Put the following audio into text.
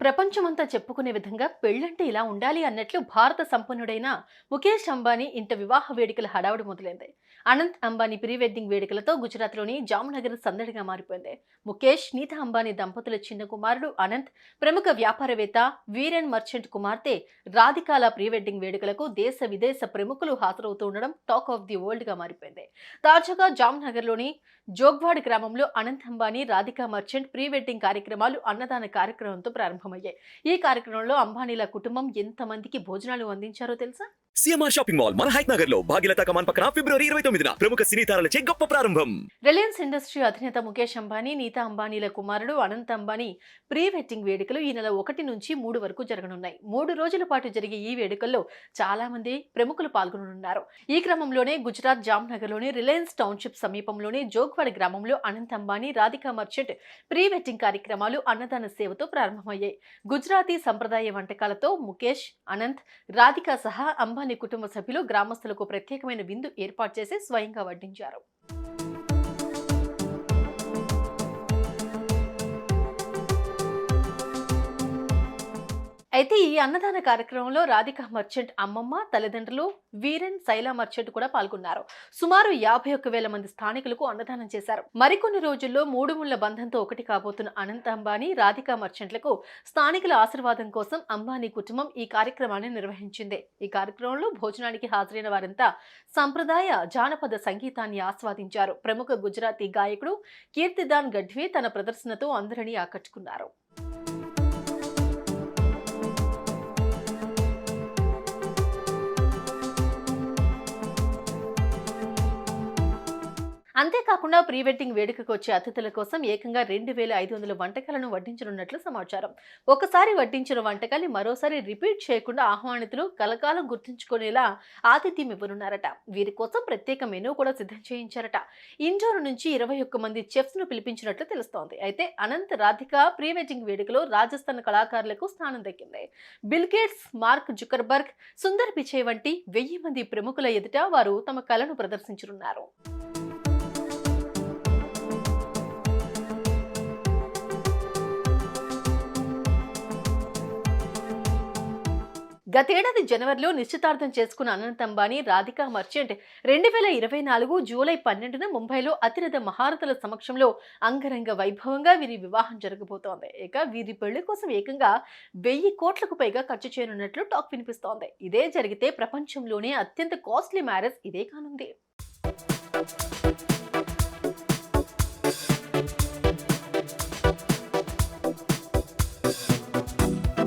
ప్రపంచమంతా చెప్పుకునే విధంగా పెళ్ళంటే ఇలా ఉండాలి అన్నట్లు భారత సంపన్నుడైన ముఖేష్ అంబానీ ఇంత వివాహ వేడుకల హడావుడి మొదలైంది. అనంత్ అంబానీ ప్రీ వెడ్డింగ్ వేడుకలతో గుజరాత్లోని జామ్నగర్ సందడిగా మారిపోయింది. ముఖేష్ నీతా అంబానీ దంపతుల చిన్న కుమారుడు అనంత్ ప్రముఖ వ్యాపారవేత్త వీరెన్ మర్చెంట్ కుమార్తె రాధికాల ప్రీ వెడ్డింగ్ వేడుకలకు దేశ విదేశ ప్రముఖులు హాజరవుతూ ఉండడం టాక్ ఆఫ్ ది వరల్డ్గా మారిపోయింది. తాజాగా జామ్నగర్లోని జోగ్వాడ్ గ్రామంలో Anant Ambani Radhika Merchant pre wedding కార్యక్రమాలు అన్నదాన కార్యక్రమంతో ప్రారంభం ప్రారంభమయ్యాయి. ఈ కార్యక్రమంలో అంబానీల కుటుంబం ఎంతమందికి భోజనాలు అందించారో తెలుసా? సిఎంఆర్ షాపింగ్ మాల్ మన హైట్ నగర్లో భాగ్యలత కమాన్ పక్కన ఫిబ్రవరి ఇరవై తొమ్మిదిన ప్రముఖ సినీ తారలచే గొప్ప ప్రారంభం. రిలయన్స్ ఇండస్ట్రీ అధినేత ముఖేష్ అంబానీ నీతా అంబానీల కుమారుడు అనంత్ అంబానీ ప్రీ వెడ్డింగ్ వేడుకలు ఈ నెల ఒకటి నుంచి మూడు వరకు జరగనున్నాయి. మూడు రోజుల పాటు జరిగే ఈ వేడుకల్లో చాలా మంది ప్రముఖులు పాల్గొనున్నారు ఈ క్రమంలోనే గుజరాత్ జామ్నగర్లోని రిలయన్స్ టౌన్షిప్ సమీపంలోని జోగ్వాడ్ గ్రామంలో Anant Ambani Radhika Merchant pre wedding కార్యక్రమాలు అన్నదాన సేవతో ప్రారంభమయ్యాయి. గుజరాతీ సంప్రదాయ వంటకాలతో ముఖేష్ అనంత్ రాధిక సహా అంబానీ కుటుంబ సభ్యులు గ్రామస్తులకు ప్రత్యేకమైన విందు ఏర్పాటు చేసి స్వయంగా వడ్డించారు. అయితే ఈ అన్నదాన కార్యక్రమంలో రాధిక మర్చెంట్ అమ్మమ్మ తల్లిదండ్రులు వీరన్ శైలా మర్చెంట్ కూడా పాల్గొన్నారు. సుమారు యాభై ఒక్క వేల మంది స్థానికులకు అన్నదానం చేశారు. మరికొన్ని రోజుల్లో మూడు ముళ్ళ బంధంతో ఒకటి కాబోతున్న అనంత అంబానీ రాధికా మర్చెంట్లకు స్థానికుల ఆశీర్వాదం కోసం అంబానీ కుటుంబం ఈ కార్యక్రమాన్ని నిర్వహించింది. ఈ కార్యక్రమంలో భోజనానికి హాజరైన వారంతా సంప్రదాయ జానపద సంగీతాన్ని ఆస్వాదించారు. ప్రముఖ గుజరాతీ గాయకుడు కీర్తిదాన్ గఢ్వీ తన ప్రదర్శనతో అందరినీ ఆకట్టుకున్నారు. అంతేకాకుండా ప్రీ వెడ్డింగ్ వేడుకకు వచ్చే అతిథుల కోసం ఏకంగా రెండు వేల ఐదు వందల వంటకాలను వడ్డించనున్నట్లు సమాచారం. ఒకసారి వడ్డించిన వంటకాన్ని మరోసారి రిపీట్ చేయకుండా ఆహ్వానితులు కలకాలం గుర్తుంచుకునేలా ఆతిథ్యం ఇవ్వనున్నారట. వీరి కోసం ప్రత్యేక మెనూ కూడా సిద్ధం చేయించారట. ఇండోర్ నుంచి ఇరవై ఒక్క మంది చెఫ్స్ను పిలిపించినట్లు తెలుస్తోంది. అయితే అనంత్ రాధిక ప్రీ వెడ్డింగ్ వేడుకలో రాజస్థాన్ కళాకారులకు స్థానం దక్కింది. Bill Gates Mark Zuckerberg Sundar Pichai వంటి వెయ్యి మంది ప్రముఖుల ఎదుట వారు తమ కళను ప్రదర్శించనున్నారు. గతేడాది జనవరిలో నిశ్చితార్థం చేసుకున్న అనంత్ అంబానీ రాధికా మర్చెంట్ రెండు వేల ఇరవై నాలుగు జూలై పన్నెండున ముంబైలో అతిరథ మహారథుల సమక్షంలో అంగరంగ వైభవంగా వీరి వివాహం జరగబోతోంది. ఇక వీరి పెళ్ళి కోసం ఏకంగా వెయ్యి కోట్లకు పైగా ఖర్చు చేయనున్నట్లు టాక్ వినిపిస్తోంది. ఇదే జరిగితే ప్రపంచంలోనే అత్యంత కాస్ట్లీ మ్యారేజ్ ఇదే కానుంది.